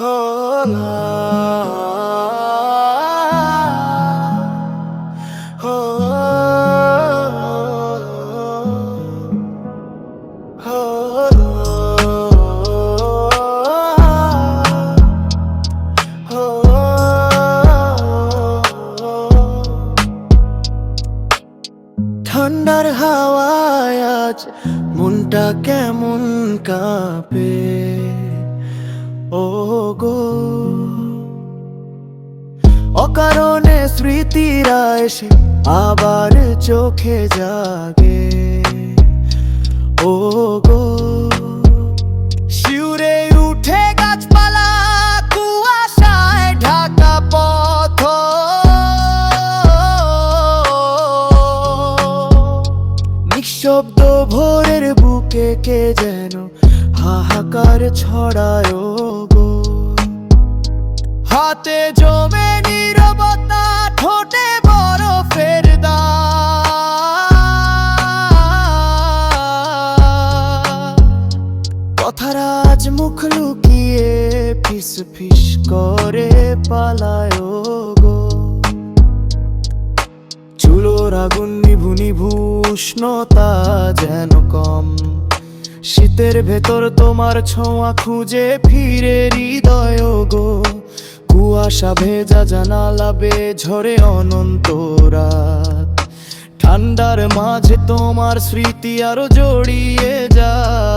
ঠান্ডার হাওয়ায় আজ মনটা কেমন কাঁপে? ও গো অকারণে স্মৃতিরা এসে আবার চোখে জাগে। ও গো শিউরে উঠে গাছপালা কুয়াশায় ঢাকা পথ। নিঃশব্দ ভোরের বুকে কে যেন হাহাকার ছড়ায়। হাতে জমে নিরবতা, ঠোঁটে বরফের দাগ কথার আজ মুখ লুকিয়ে ফিস ফিস করে পালায় গো। চুলোর আগুন নিভু নিভু উষ্ণতা যেন কম। শীতের ভেতর তোমার ছোঁয়া খুঁজে ফিরে হৃদয় গো। কুয়াশা ভেজা জানালা বে ঝরে অনন্ত রাত। ঠান্ডার মাঝে তোমার স্মৃতি আরও জড়িয়ে যায়।